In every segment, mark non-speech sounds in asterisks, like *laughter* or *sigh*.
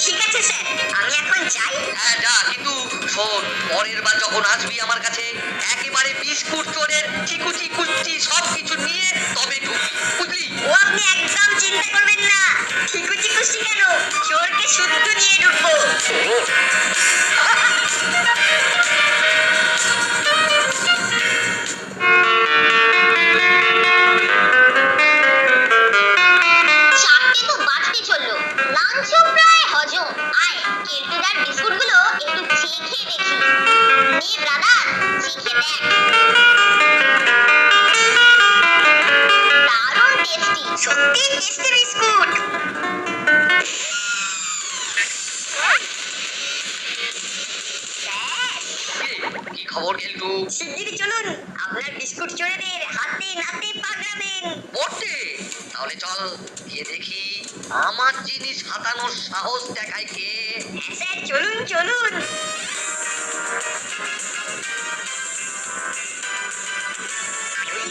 ঠিক আছে, স্যার। আমি এখন যাই। হ্যাঁ যা, কিন্তু শোন, পরের বার যখন আসবি আমার কাছে, একেবারে বিস্কুট চোরের চিকু কুচি আমার জিনিস হাতানোর সাহস দেখায় কে? স্যার চলুন চলুন।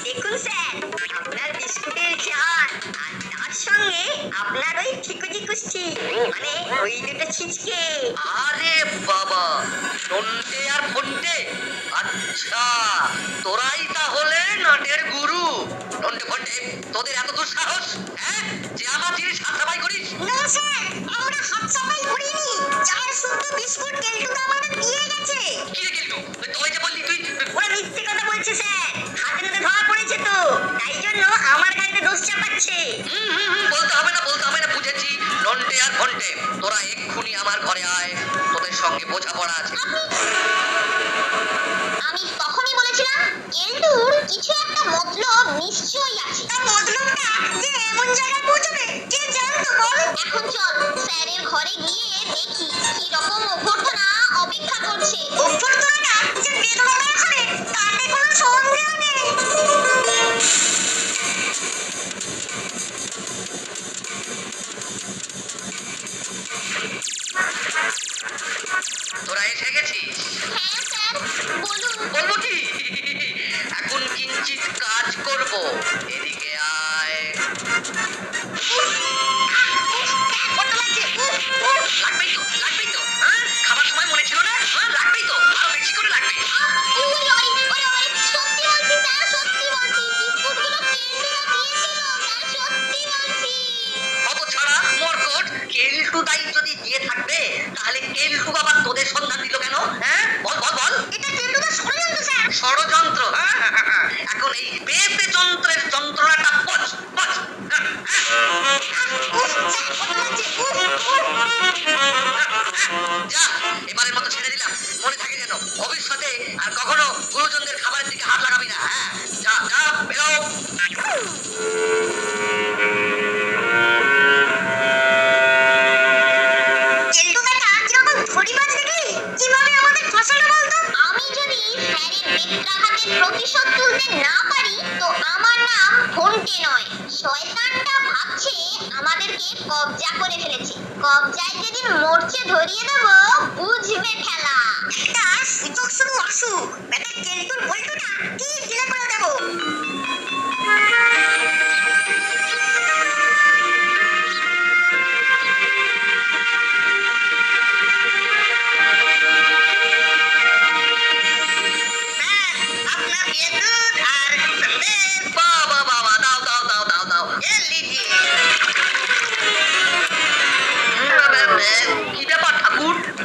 দেখুন স্যার আপনার বিস্কুটের ঝাড় আর তার সঙ্গে আপনার ওই ঠিকুজি কুষ্টি মানে ওই দুটো ছিচকে। আরে বাবা নন্টে আর ফন্টে তোরাই তাহলে নাটের গুরু। নন্টে ফন্টে তোদের এত দুঃসাহস হ্যাঁ? যে আমার জিনিস হাতাবাই করিস। না স্যার আমরা হাত সাফাই করিনি। চার শুদ্ধ বিস্কুট কেলটুদা আমাদের দিয়ে গেছে। কি রে গেলটু তোই যে বললি তুই ওরা মিথ্যে কথা বলছে স্যার। হাতে নাতে ধরা পড়েছে তো। তাই জন্য আমার গাড়িতে দোষ চাপাচ্ছে। হুম, হুম, হুম, বলতে হবে না বলতে হবে না বুঝেছি। নন্টে আর ফন্টে তোরা এক্ষুনি আমার ঘরে আয়। তোদের সঙ্গে বোঝাপড়া আছে আমি তখনই বলেছিলাম কেলটুর কিছু একটা মতলব নিশ্চয়ই আছে। তার মতলবটা যে এমন জায়গায় পৌঁছবে কে জানতো বল। এখন চল, স্যারের ঘরে গিয়ে দাই যদি দিয়ে থাকবে তাহলে কেলটু বাবা তোদের সন্ধান দিল কেন? হ্যাঁ? বল বল বল। এটা ষড়যন্ত্র হ্যাঁ হ্যাঁ, হ্যাঁ, হ্যাঁ। এখন এই পেপে যন্ত্রের যন্ত্রণাটা পচ পচ স্যারের প্রতিশোধ তুলতে না পারি, তো আমার নাম ফোনটে নয়। শয়তানটা ভাবছে আমাদেরকে কবজা করে ফেলেছে। কবজায় যেদিন মরচে ধরিয়ে দেব, বুঝবে খেলা। একটা শুধু আসুক বেটা কেলটুর বল্টুটা কি জেলে করে দেবো?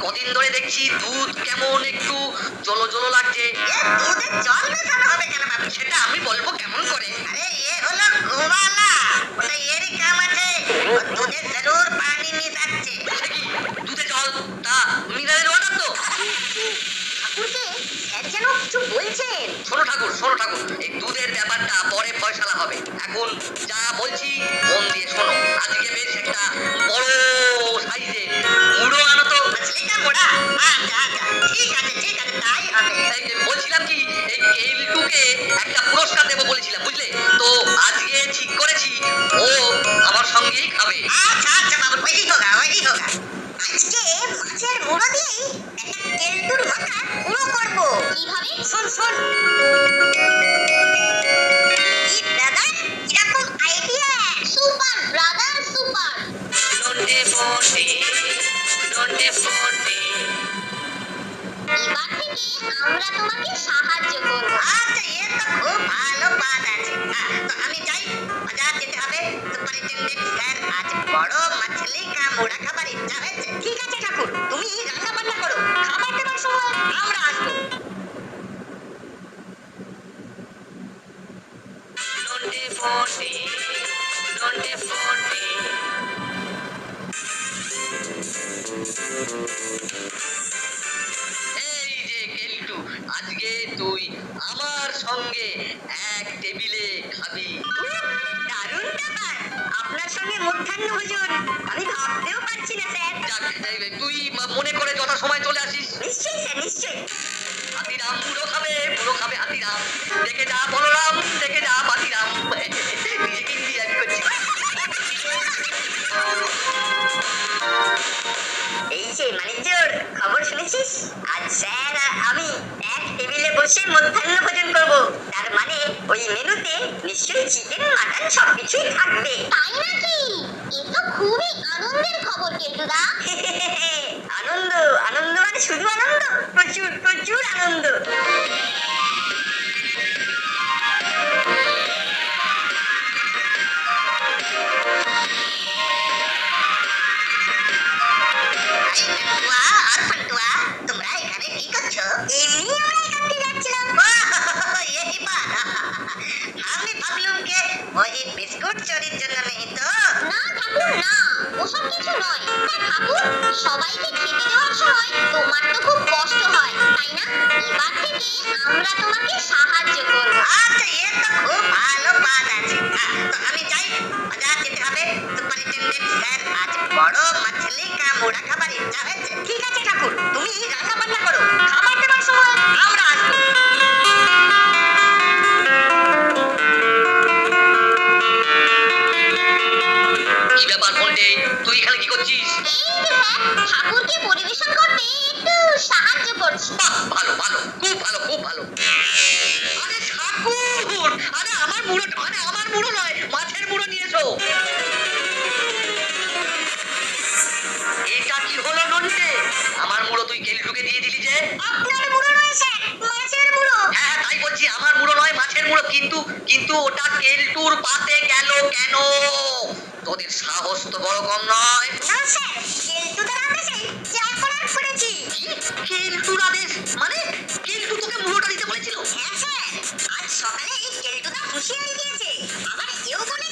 কদিন ধরে দেখছি দুধ কেমন একটু জলো জলো লাগছে এ দুধে জল মেশানো হবে কেন সেটা আমি বলব কেমন করে আচ্ছা, খুব ভালো বাদ আছে। আমি যাই বাজার যেতে হবে। সুপারিনটেন্ডেন্ট আজ বড় মাছলি কা খাবার ইচ্ছা হয়েছে। ঠিক আছে আজকে তুই আমার সঙ্গে এক টেবিলে খাবি। দারুণ ব্যাপার। আপনার সঙ্গে মধ্যাহ্ন ভোজন। আমি ভাবতেও পারছি না স্যার। তুই মনে করে যথা সময় চলে আসিস। নিশ্চয়ই স্যার নিশ্চয়ই। হাতিরাম পুরো খাবে পুরো খাবে হাতিরাম। দেখে যা বলরাম দেখে যা পাতিরাম মধ্যাহ্ন ভোজন করব। তার মানে ওই মেনুতে নিশ্চয়ই চিকেন মাটন সবকিছুই থাকবে। তাই নাকি? এ তো খুবই আনন্দের খবর কেলটুদা *laughs* আনন্দ আনন্দ মানে শুধু আনন্দ প্রচুর প্রচুর আনন্দ। তোমরা এখানে কি করছ? এমনি আমরা এখান থেকে যাচ্ছিলাম এই বাত আমি ভাবলুম ওই বিস্কুট চুরির জন্য নেই তো না ঠাকুর না। ওসব কিছু নয়। তা ঠাকুর সবাইকে খেতে দেওয়ার সময় তোমার তো খুব কষ্ট হয় তাই না? এবার থেকে আমরা তোমাকে সাহায্য করব। আচ্ছা এ তো খুব ভালো বাদ আছে। তো আমি যাই। বাজার যেতে হবে। সুপারিনটেন্ডেন্ট স্যার আজ বড় মাছলি কা মোড়া খাবার ইচ্ছা হয়েছে। ঠিক আছে ঠাকুর তুমি রান্না বান্না করো। ফন্টে তুই এখানে কি করছিস? স্যার ঠাকুরকে পরিবেশন করতে একটু সাহায্য করছি। ভালো ভালো খুব ভালো খুব ভালো। আরে ঠাকুর! আরে আমার মুড়ো আরে আমার মুড়ো নয় মাছের মুড়ো নিয়ে এসো এটা কি হলো নন্টে? আমার মুড়ো তুই কেলটুকে দিয়ে দিলি যে? আপনার মুড়ো রয়েছে মাছের মুড়ো। হ্যাঁ তাই বলছি আমার মুড়ো নয় মাছের মুড়ো কিন্তু কিন্তু ওটা কেলটুর পাতে গেল কেন? তোদের সাহস তো বড় কম নয়? কেলটুর আদেশ মানে কেলটু তোকে দিতে বলেছিল? হ্যাঁ স্যার আজ সকালে কেলটুদা হুঁশিয়ারি দিয়েছে আবার এও বলেছে